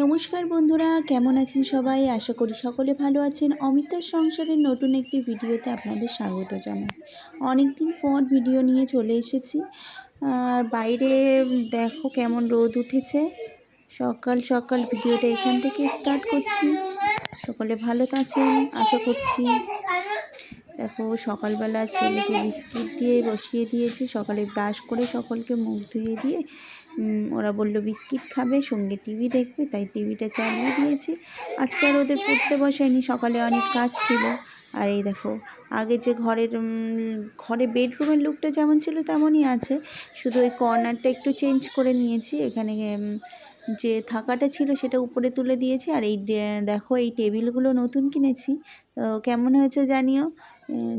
নমস্কার বন্ধুরা, কেমন আছেন সবাই? আশা করি সকলে ভালো আছেন। অমিতার সংসারের নতুন একটি ভিডিওতে আপনাদের স্বাগত জানাই। অনেক দিন পর ভিডিও নিয়ে চলে এসেছি। আর বাইরে দেখো কেমন রোদ উঠেছে। সকাল সকাল ভিডিওটা এখান থেকে স্টার্ট করছি। সকলে ভালো আছেন? আশা করছি। দেখো, সকালবেলা ছেলেকে বিস্কিট দিয়ে বসিয়ে দিয়েছি। সকালে ব্রাশ করে সকলকে মুখ ধুয়ে দিয়ে ওরা বলল, বিস্কিট খাবে, সঙ্গে টিভি দেখবে। তাই টিভিটা চালিয়ে দিয়েছি। আজকে আর ওদের পড়তে বসায়নি সকালে অনেক কাজ ছিল। আর এই দেখো, আগে যে ঘরের ঘরে বেডরুমের লুকটা যেমন ছিল তেমনই আছে। শুধু ওই কর্নারটা একটু চেঞ্জ করে নিয়েছি। এখানে যে থাকাটা ছিল সেটা উপরে তুলে দিয়েছি। আর এই দেখো, এই টেবিলগুলো নতুন কিনেছি। তো কেমন হয়েছে জানিও? উম,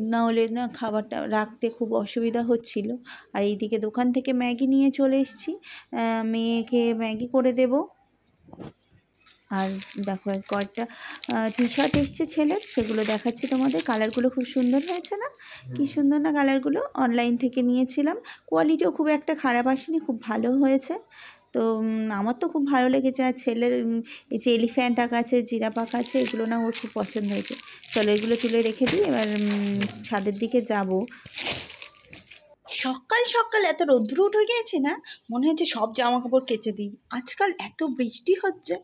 না খাবারটা রাখতে খুব অসুবিধা হচ্ছিল। আর এইদিকে দোকান থেকে ম্যাগি নিয়ে চলে এসেছি। মেয়েকে ম্যাগি করে দেব। আর দেখো এক কয়েকটা টি শার্ট এসছে ছেলের সেগুলো দেখাচ্ছি তোমাদের। কালারগুলো খুব সুন্দর হয়েছে না? কি সুন্দর না কালারগুলো অনলাইন থেকে নিয়েছিলাম। কোয়ালিটিও খুব একটা খারাপ আসেনি খুব ভালো হয়েছে। তো আমার তো খুব ভালো লেগেছে। আর ছেলের এই যে এলিফ্যান্ট আঁকা আছে জিরাপাক আছে, এগুলো না ওর খুব পছন্দ হয়েছে। চলো এগুলো তুলে রেখে দিই, এবার ছাদের দিকে যাব। সকাল সকাল এত রৌদ্র উঠে গিয়েছে না? মনে হচ্ছে সব জামা কাপড় কেচে দিই। আজকাল এত বৃষ্টি হচ্ছে।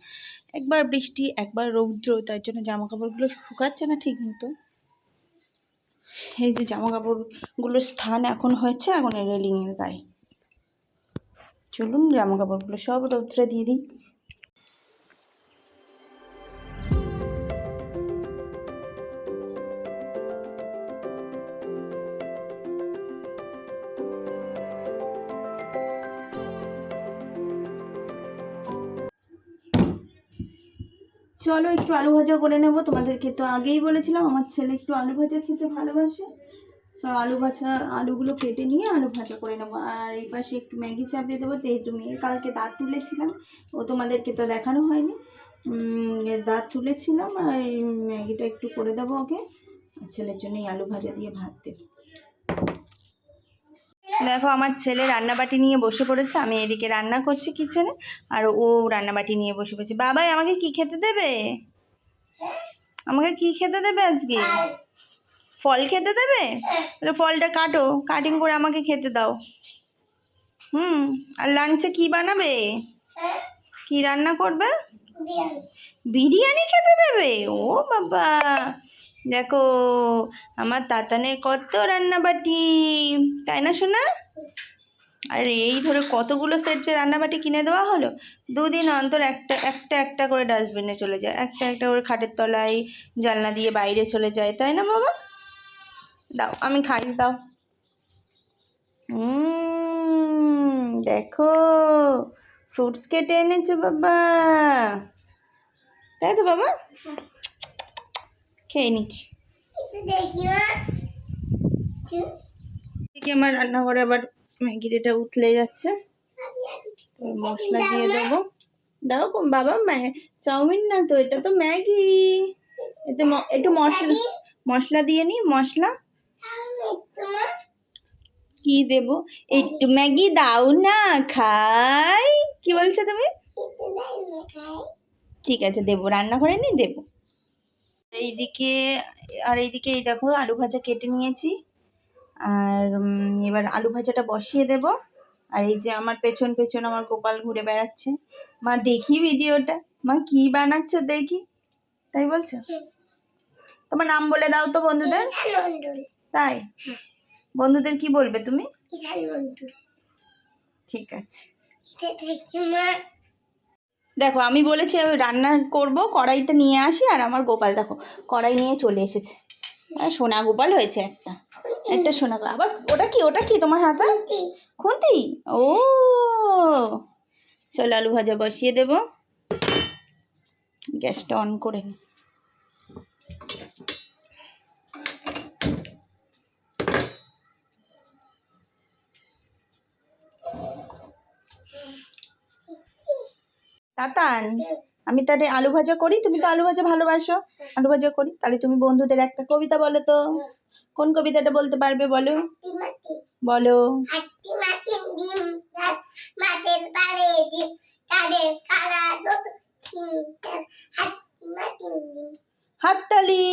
একবার বৃষ্টি, একবার রৌদ্র, তার জন্য জামা কাপড়গুলো শুকাচ্ছে না ঠিক মতো। এই যে জামা কাপড়গুলোর স্থান এখন হয়েছে, এখন রেলিংয়ের গায়ে। চলুন জামা কাপড়গুলো সব রৌদ্রে দিয়ে দিই। চলো একটু আলু ভাজা করে নেব। তোমাদেরকে তো আগেই বলেছিলাম, আমার ছেলে একটু আলু ভাজা খেতে ভালোবাসে। তো আলু ভাজা, আলুগুলো কেটে নিয়ে আলু ভাজা করে নেব। আর এই পাশে একটু ম্যাগি চাপিয়ে দেবো। যেহেতু মেয়ের কালকে দাঁত তুলেছিলাম, ও তোমাদেরকে তো দেখানো হয়নি। দাঁত তুলেছিলাম, আর ম্যাগিটা একটু করে দেবো ওকে। ছেলের জন্য এই আলু ভাজা দিয়ে ভাত দেবো। দেখো, আমার ছেলে রান্নাবাটি নিয়ে বসে পড়েছে। আমি এদিকে রান্না করছি কিচেনে, আর ও রান্নাবাটি নিয়ে বসে পড়েছে। বাবাই, আমাকে কি খেতে দেবে? আমাকে কি খেতে দেবে আজকে? ফল খেতে দেবে? তাহলে ফলটা কাটো। কাটিং করে আমাকে খেতে দাও। হুম আর লাঞ্চে কি বানাবে? কি রান্না করবে? বিরিয়ানি। খেতে দেবে? ও বাবা। দেখো আমার তাতানের কত রান্নাবাটি। তাই না শোনা আর এই ধরে কতগুলো সেট যে রান্নাবাটি কিনে দেওয়া হলো? দুদিন অন্তর একটা একটা একটা করে ডাস্টবিনে চলে যায়। একটা একটা করে খাটের তলায় জানলা দিয়ে বাইরে চলে যায়। তাই না বাবা? দাও, আমি খাই, দাও। দেখো ফ্রুটস কেটে এনেছে বাবা। তাই তো বাবা? খেয়ে নিচ্ছি। এদিকে আমার রান্নাঘরে আবার ম্যাগির এটা উতলে যাচ্ছে মশলা দিয়ে দেবো। দাও, বাবা চাউমিন না তো, এটা তো ম্যাগি। এতে একটু মশলা মশলা দিয়ে নি, মশলা। কি দেব? একটু ম্যাগি দাও না, খাই। কি বলছো তুমি? ঠিক আছে, দেবো। রান্না করে নি, দেবো। এইদিকে, আর এইদিকে এই দেখো, আলু ভাজা কেটে নিয়েছি। আর এবার আলু ভাজাটা বসিয়ে দেব। আর এই যে আমার পেছন পেছন আমার গোপাল ঘুরে বেড়াচ্ছে। মা, দেখি ভিডিওটা। মা, কি বানাচ্ছ দেখি। তাই বলছো? তোমার নাম বলে দাও তো বন্ধুদের। তাই? বন্ধুদের কি বলবে তুমি? ঠিক আছে। দেখো আমি বলেছি আমি রান্না করব কড়াইটা নিয়ে আসি আর আমার গোপাল দেখো কড়াই নিয়ে চলে এসেছে। আর সোনা গোপাল হয়েছে একটা। একটা সোনা আবার ওটা কি? ওটা কি তোমার হাতে? খুন্তি? ও। চলো আলু ভাজা বসিয়ে দেব। গ্যাসটা অন করে নি। তাতান আমি তাহলে আলু ভাজা করি তুমি তো আলু ভাজা ভালোবাসো। আলু ভাজা করি তাহলে তুমি বন্ধুদের একটা কবিতা বলো তো। কোন কবিতাটা বলতে পারবে বলো? বলো। হাততালি।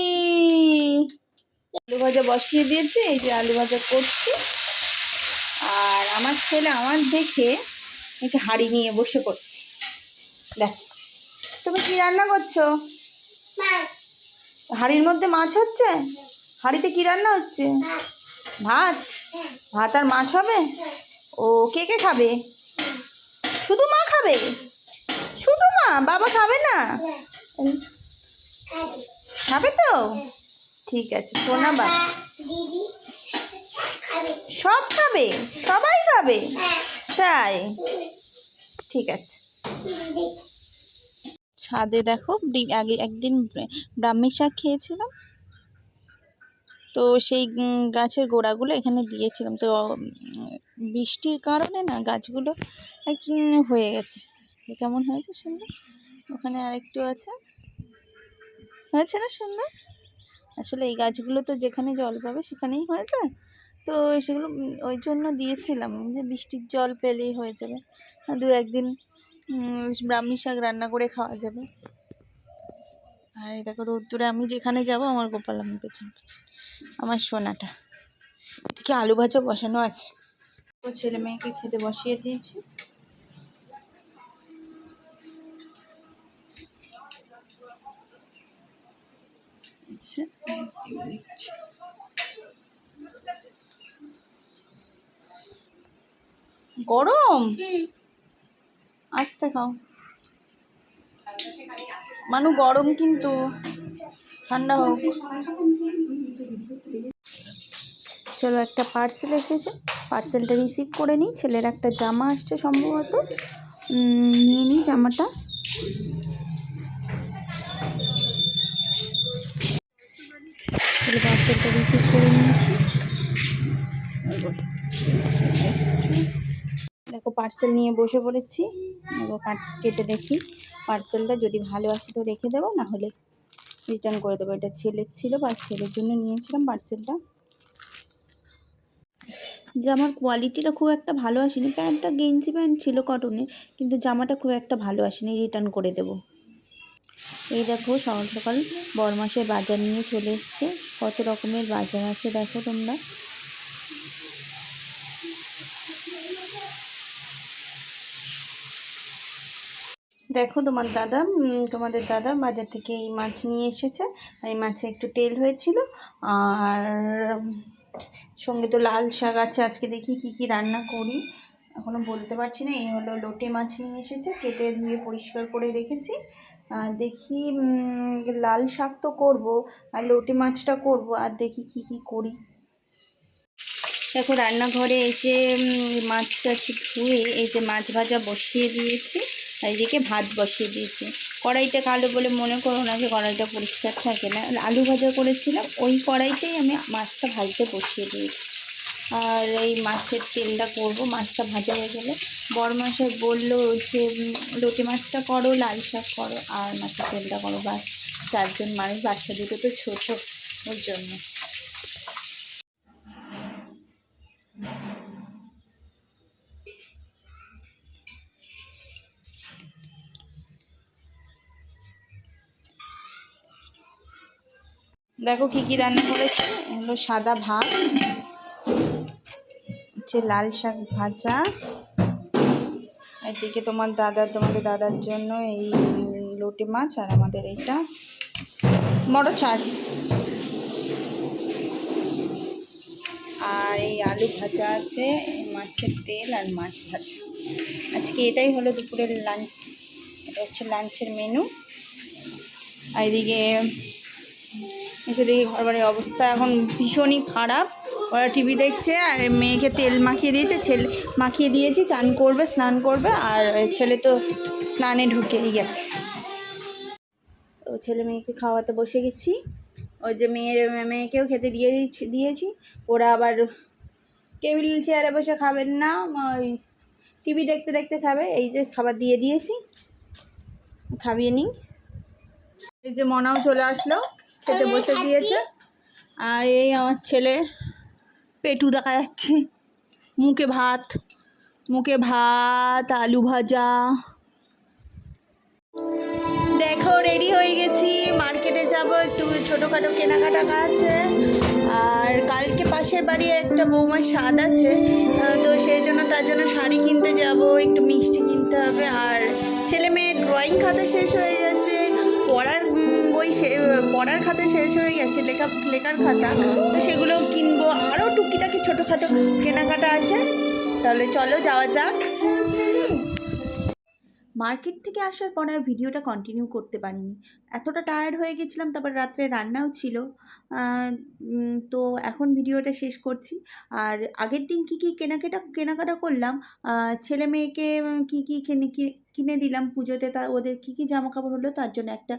আলু ভাজা বসিয়ে দিয়েছে এই যে আলু ভাজা করছি। আর আমার ছেলে আমার দেখে একটু হাঁড়ি নিয়ে বসে পড়ছে। দেখ। তুমি কি রান্না করছ? হাঁড়ির মধ্যে মাছ হচ্ছে? হাঁড়িতে কি রান্না হচ্ছে? ভাত। ভাত? আর মাছ হবে? ও কে কে খাবে? শুধু মা খাবে? শুধু মা? বাবা খাবে না? খাবে। তো? ঠিক আছে সোনা বা সব খাবে? সবাই খাবে? হ্যাঁ। তাই? ঠিক আছে। ছাদে দেখো আগে একদিন ব্রাহ্মী শাক খেয়েছিলাম। তো সেই গাছের গোড়াগুলো এখানে দিয়েছিলাম। তো বৃষ্টির কারণে না গাছগুলো একটু হয়ে গেছে। কেমন হয়েছে সুন্দর? ওখানে আরেকটু আছে। হয়েছে না সুন্দর? আসলে এই গাছগুলো তো যেখানে জল পাবে সেখানেই হয়ে যায়। তো সেগুলো ওই জন্য দিয়েছিলাম যে বৃষ্টির জল পেলেই হয়ে যাবে। দু একদিন ব্রাহ্মী শাক রান্না করে খাওয়া যাবে। আর দেখো রোদ্দুরে আমি যেখানে যাব, আমার গোপাল আমি পেছন পেছন। আমার সোনাটা। এদিকে আলু ভাজা বসানো আছে? ও ছেলে মেয়েকে খেতে বসিয়ে দিয়েছি। আচ্ছা। গরম? আস্তে খাও মানু, গরম কিন্তু। ঠান্ডা হোক। চলো একটা পার্সেল এসেছে। পার্সেলটা রিসিভ করে নিই। ছেলের একটা জামা আসছে সম্ভবত। নিয়ে নিই জামাটা। ছেলে পার্সেলটা রিসিভ করে নিয়েছি। দেখো পার্সেল নিয়ে বসে পড়েছি। এবার কাট দেখি। পার্সেলটা যদি ভালো আসে তো রেখে দেবো, না হলে রিটার্ন করে দেবো। এটা ছেলের ছিল, বা ছেলের জন্য নিয়েছিলাম পার্সেলটা জামার কোয়ালিটিটা খুব একটা ভালো আসেনি। প্যান্টটা গেঞ্জি প্যান্ট ছিল কটনের কিন্তু জামাটা খুব একটা ভালো আসেনি। রিটার্ন করে দেবো। এই দেখো, সকাল সকাল বরমাসের বাজার নিয়ে চলে এসছে। কত রকমের বাজার আছে দেখো তোমরা। দেখো তোমার দাদা তোমাদের দাদা বাজার থেকে এই মাছ নিয়ে এসেছে। আর এই মাছে একটু তেল হয়েছিল। আর সঙ্গে তো লাল শাক আছে, আজকে দেখি কি কি রান্না করি। এখনও বলতে পারছি না, এই হলো লোটে মাছ নিয়ে এসেছে, কেটে ধুয়ে পরিষ্কার করে রেখেছি। আর দেখি লাল শাক তো করব, আর লোটে মাছটা করব, আর দেখি কি কি করি। দেখো রান্নাঘরে এসে মাছটা ধুয়ে, এই যে মাছ ভাজা বসিয়ে দিয়েছি। এদিকে ভাত বসিয়ে দিয়েছি। কড়াইটা কালো বলে মনে করো না যে কড়াইটা পরিষ্কার থাকে না। আলু ভাজা করেছিলাম, ওই কড়াইতেই আমি মাছটা ভাজতে বসিয়ে দিয়েছি। আর এই মাছের তেলটা করব, মাছটা ভাজা হয়ে গেলে। বড় মাসে বলল যে লোটে মাছটা করো, লাল শাক করো, আর মাছের তেলটা করো। বা চারজন মানুষ বাচ্চা দুটো তো ছোটো, ওর জন্য। দেখো কি কি রান্না করেছি। হলো সাদা ভাত, হচ্ছে লাল শাক ভাজা। এদিকে তোমার দাদা, তোমাদের দাদার জন্য এই লোটে মাছ আর আমাদের এইটা মটর চার আর এই আলু ভাজা আছে, মাছের তেল আর মাছ ভাজা। আজকে এটাই হলো দুপুরের লাঞ্চ, এটা হচ্ছে লাঞ্চের মেনু আর এদিকে এসে দেখি ঘর বাড়ির অবস্থা এখন ভীষণই খারাপ। ওরা টিভি দেখছে আর মেয়েকে তেল মাখিয়ে দিয়েছে, ছেলে মাখিয়ে দিয়েছি, চান করবে, স্নান করবে আর ছেলে তো স্নানে ঢুকেই গেছে। তো ছেলে মেয়েকে খাওয়াতে বসে গেছি। ওই যে মেয়ের মেয়েকেও খেতে দিয়ে দিয়েছি ওরা আবার টেবিল চেয়ারে বসে খাবেন না, ওই টিভি দেখতে দেখতে খাবে। এই যে খাবার দিয়ে দিয়েছি খাবিয়ে নিই। এই যে মনাও চলে আসলো। খেতে বসে দিয়েছে। আর এই আমার ছেলে পেটু দেখা যাচ্ছে। মুখে ভাত মুখে ভাত আলু ভাজা। দেখো রেডি হয়ে গেছি। মার্কেটে যাব একটু ছোটোখাটো কেনাকাটা আছে। আর কালকে পাশের বাড়ি একটা বৌমার স্বাদ আছে। তো সেই জন্য তার জন্য শাড়ি কিনতে যাব একটু মিষ্টি কিনতে হবে। আর ছেলে মেয়ে ড্রয়িং খাতা শেষ হয়ে যাচ্ছে। পড়ার বই সে- পড়ার খাতা শেষ হয়ে গেছে, লেখা, লেখার খাতা। তো সেগুলোও কিনবো। আরও টুকিটাকি ছোটোখাটো কেনাকাটা আছে। তাহলে চলো যাওয়া যাক। মার্কেট থেকে আসার পর আর ভিডিওটা কন্টিনিউ করতে পারিনি। এতটা টায়ার্ড হয়ে গেছিলাম, তারপর রাত্রে রান্নাও ছিল। তো এখন ভিডিওটা শেষ করছি। আর আগের দিন কী কী কেনাকাটা কেনাকাটা করলাম ছেলে মেয়েকে কী কী কিনে দিলাম পুজোতে, তা ওদের কী কী জামা কাপড় হলো তার জন্য একটা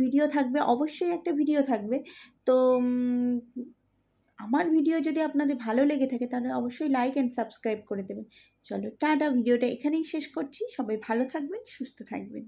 ভিডিও থাকবে, অবশ্যই একটা ভিডিও থাকবে। তো আমার ভিডিও যদি আপনাদের ভালো লেগে থাকে, তাহলে অবশ্যই লাইক অ্যান্ড সাবস্ক্রাইব করে দেবেন। চলো, টাটা, ভিডিওটা এখানেই শেষ করছি। সবাই ভালো থাকবেন, সুস্থ থাকবেন।